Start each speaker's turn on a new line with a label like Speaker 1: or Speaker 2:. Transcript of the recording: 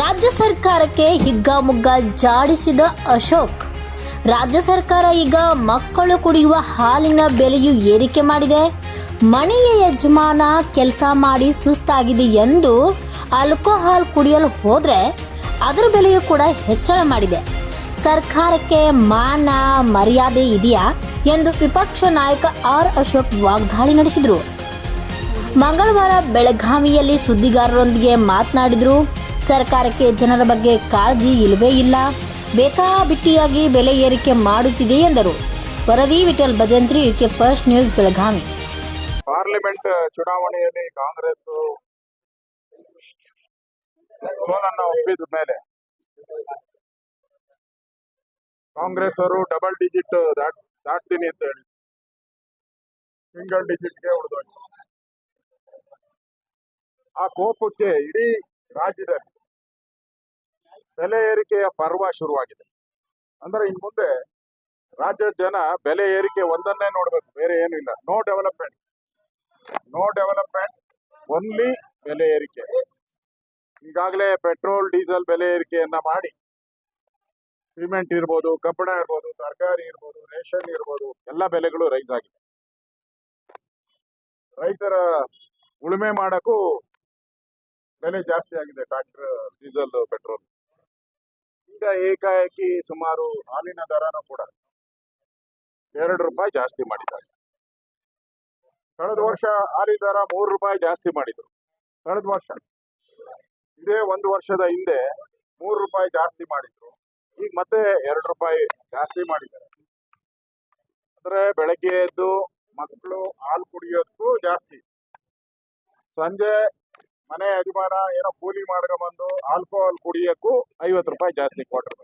Speaker 1: ರಾಜ್ಯ ಸರ್ಕಾರಕ್ಕೆ ಹಿಗ್ಗಾಮುಗ್ಗ ಜಾಡಿಸಿದ ಅಶೋಕ್. ರಾಜ್ಯ ಸರ್ಕಾರ ಈಗ ಮಕ್ಕಳು ಕುಡಿಯುವ ಹಾಲಿನ ಬೆಲೆಯು ಏರಿಕೆ ಮಾಡಿದೆ. ಮನೆಯ ಯಜಮಾನ ಕೆಲಸ ಮಾಡಿ ಸುಸ್ತಾಗಿದೆ ಎಂದು ಆಲ್ಕೋಹಾಲ್ ಕುಡಿಯಲು ಹೋದ್ರೆ ಅದರ ಬೆಲೆಯು ಕೂಡ ಹೆಚ್ಚಳ ಮಾಡಿದೆ. ಸರ್ಕಾರಕ್ಕೆ ಮಾನ ಮರ್ಯಾದೆ ಇದೆಯಾ ಎಂದು ವಿಪಕ್ಷ ನಾಯಕ ಆರ್ ಅಶೋಕ್ ವಾಗ್ದಾಳಿ ನಡೆಸಿದರು. ಮಂಗಳವಾರ ಬೆಳಗಾವಿಯಲ್ಲಿ ಸುದ್ದಿಗಾರರೊಂದಿಗೆ ಮಾತನಾಡಿದರು ಸರ್ಕಾರಕ್ಕೆ ಜನರ ಬಗ್ಗೆ ಕಾಳಜಿ ಇಲ್ಲವೇ ಇಲ್ಲ. ಬೇಕಾಬಿಟ್ಟಿಯಾಗಿ ಬೆಲೆ ಏರಿಕೆ ಮಾಡುತ್ತಿದೆ ಎಂದರು. ವರದಿ Vittal Bhajantri, UK first news, Belagavi.
Speaker 2: Parliament ಚುನಾವಣೆಯಲ್ಲಿ ಕಾಂಗ್ರೆಸ್ ಸೋಲನ್ನು ಒಪ್ಪಿದ ಮೇಲೆ ಕಾಂಗ್ರೆಸ್ ಅವರು ಡಬಲ್ ಡಿಜಿಟ್ ದಾಟ್, ದಾಟ್ತೀನಿ ಅಂತ ಹೇಳಿ. ಸಿಂಗಲ್ ಡಿಜಿಟ್ಗೆ ಉಳಿದೋಯ್ತು. ಆ ಕೋಪಕ್ಕೆ ಇಡೀ ರಾಜ್ಯದಲ್ಲಿ ಬೆಲೆ ಏರಿಕೆಯ ಪರ್ವ ಶುರುವಾಗಿದೆ. ಅಂದ್ರೆ ಇನ್ ಮುಂದೆ ರಾಜ್ಯದ ಜನ ಬೆಲೆ ಏರಿಕೆ ಒಂದನ್ನೇ ನೋಡ್ಬೇಕು, ಬೇರೆ ಏನು ಇಲ್ಲ. No development no development only ಬೆಲೆ ಏರಿಕೆ. ಈಗಾಗಲೇ ಪೆಟ್ರೋಲ್, ಡೀಸೆಲ್ ಬೆಲೆ ಏರಿಕೆಯನ್ನ ಮಾಡಿ, ಸಿಮೆಂಟ್ ಇರ್ಬೋದು, ಕಬ್ಬಣ ಇರ್ಬೋದು, ತರಕಾರಿ ಇರ್ಬೋದು, ರೇಷನ್ ಇರ್ಬೋದು, ಎಲ್ಲ ಬೆಲೆಗಳು ರೈಸ್ ಆಗಿದೆ. ರೈತರ ಉಳುಮೆ ಮಾಡಕ್ಕೂ ಬೆಲೆ ಜಾಸ್ತಿ ಆಗಿದೆ ಟ್ರಾಕ್ಟರ್ ಡೀಸೆಲ್, ಪೆಟ್ರೋಲ್. ಈಗ ಏಕಾಏಕಿ ಸುಮಾರು ಹಾಲಿನ ದರನೂ ಕೂಡ ಎರಡು ರೂಪಾಯಿ ಜಾಸ್ತಿ ಮಾಡಿದ್ದಾರೆ. ಕಳೆದ ವರ್ಷ ಹಾಲಿನ ದರ ಮೂರು ರೂಪಾಯಿ ಜಾಸ್ತಿ ಮಾಡಿದ್ರು. ಕಳೆದ ವರ್ಷ. ಇದೇ ಒಂದು ವರ್ಷದ ಹಿಂದೆ ಮೂರು ರೂಪಾಯಿ ಜಾಸ್ತಿ ಮಾಡಿದ್ರು. ಈಗ ಮತ್ತೆ ಎರಡು ರೂಪಾಯಿ ಜಾಸ್ತಿ ಮಾಡಿದ್ದಾರೆ. ಅಂದ್ರೆ ಬೆಳಗ್ಗೆ ಎದ್ದು ಮಕ್ಕಳು ಹಾಲು ಕುಡಿಯೋದಕ್ಕೂ ಜಾಸ್ತಿ. ಸಂಜೆ ಮನೆ ಯಜಮಾನ ಏನೋ ಕೂಲಿ ಮಾಡ್ಕೊಂಬಂದು ಆಲ್ಕೋಹಾಲ್ ಕುಡಿಯೋಕ್ಕೂ ಐವತ್ತು ರೂಪಾಯಿ ಜಾಸ್ತಿ ಕೊಟ್ಟರು